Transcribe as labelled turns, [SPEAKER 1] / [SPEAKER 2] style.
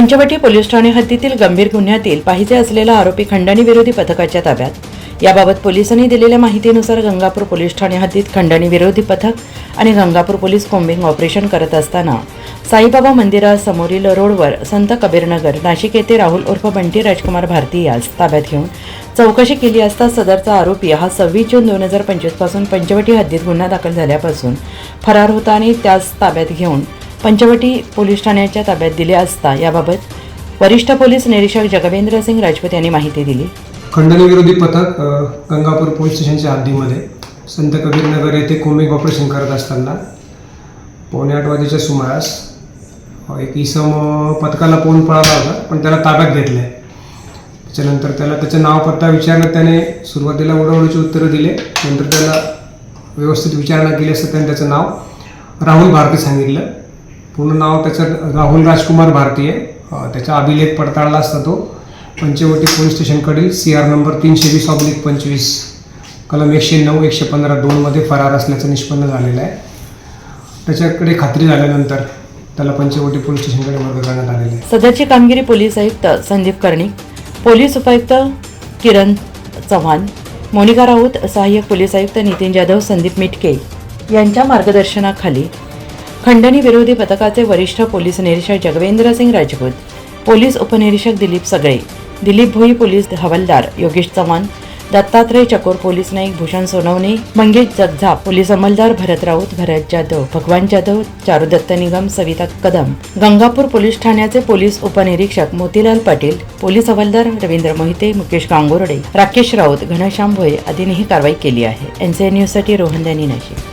[SPEAKER 1] Panchavati police Thane हद्दीतील गंभीर गुन्ह्यातील पाहिजे असलेला आरोपी खंडणी विरोधी पथकाच्या ताब्यात. याबाबत पोलिसांनी दिलेल्या माहितीनुसार गंगापूर पोलीस ठाणे हद्दीत खंडणी विरोधी पथक आणि गंगापूर पोलीस कोम्बिंग ऑपरेशन करत असताना साईबाबा मंदिरासमोरील रोडवर संत कबीरनगर नाशिक येथे राहुल उर्फ बंटी राजकुमार भारती यास ताब्यात घेऊन चौकशी केली असता सदरचा आरोपी हा सव्वीस जून दोन हजार पंचवीसपासून पंचवटी हद्दीत गुन्हा दाखल झाल्यापासून फरार होता आणि त्यास ताब्यात घेऊन पंचवटी पोलीस ठाण्याच्या ताब्यात दिले असता याबाबत वरिष्ठ पोलीस निरीक्षक जगवेंद्र सिंग राजपूत यांनी माहिती दिली.
[SPEAKER 2] खंडनविरोधी पथक गंगापूर पोलीस स्टेशनच्या हद्दीमध्ये संत कबीरनगर येथे कोमिक ऑपरेशन करत असताना पावणे आठ वाजेच्या सुमारास एक इसम पथकाला पोहून पळाला होता पण त्याला ताब्यात घेतलं आहे त्याच्यानंतर त्याला त्याचं नाव पत्ता विचारलं त्याने सुरुवातीला उडवडीची उत्तरं दिले नंतर त्याला व्यवस्थित विचारणा केली असता त्याने त्याचं नाव राहुल भारती सांगितलं. पूर्ण नाव त्याचं राहुल राजकुमार भारतीय त्याचा अभिलेख पडताळला असता तो. पंचवटी पोलीस स्टेशनकडील सी आर नंबर तीनशे वीस ऑब्लिक पंचवीस कलम एकशे नऊ एकशे पंधरा दोनमध्ये फरार असल्याचं निष्पन्न झालेलं आहे. त्याच्याकडे खात्री झाल्यानंतर त्याला पंचवटी पोलीस स्टेशनकडे वर्ग करण्यात आलेले आहे.
[SPEAKER 1] सध्याची कामगिरी पोलीस आयुक्त संदीप कर्णिक पोलीस उपायुक्त किरण चव्हाण मोनिका राऊत सहाय्यक पोलीस आयुक्त नितीन जाधव संदीप मिटके यांच्या मार्गदर्शनाखाली खंडणी विरोधी पथकाचे वरिष्ठ पोलीस निरीक्षक जगवेंद्र सिंग राजपूत पोलीस उपनिरीक्षक दिलीप सगळे दिलीप भोई पोलीस हवालदार योगेश चव्हाण दत्तात्रय चकोर पोलीस नाईक भूषण सोनवणे मंगेश जगझा पोलीस अंमलदार भरत राऊत भरत जाधव भगवान जाधव चारुदत्त निगम सविता कदम गंगापूर पोलीस ठाण्याचे पोलीस उपनिरीक्षक मोतीलाल पाटील पोलीस हवालदार रवींद्र मोहिते मुकेश गांगोरडे राकेश राऊत घनश्याम भोये आदींनी ही कारवाई केली आहे. एनसीएन न्यूजसाठी रोहन दॅनी नाशिक.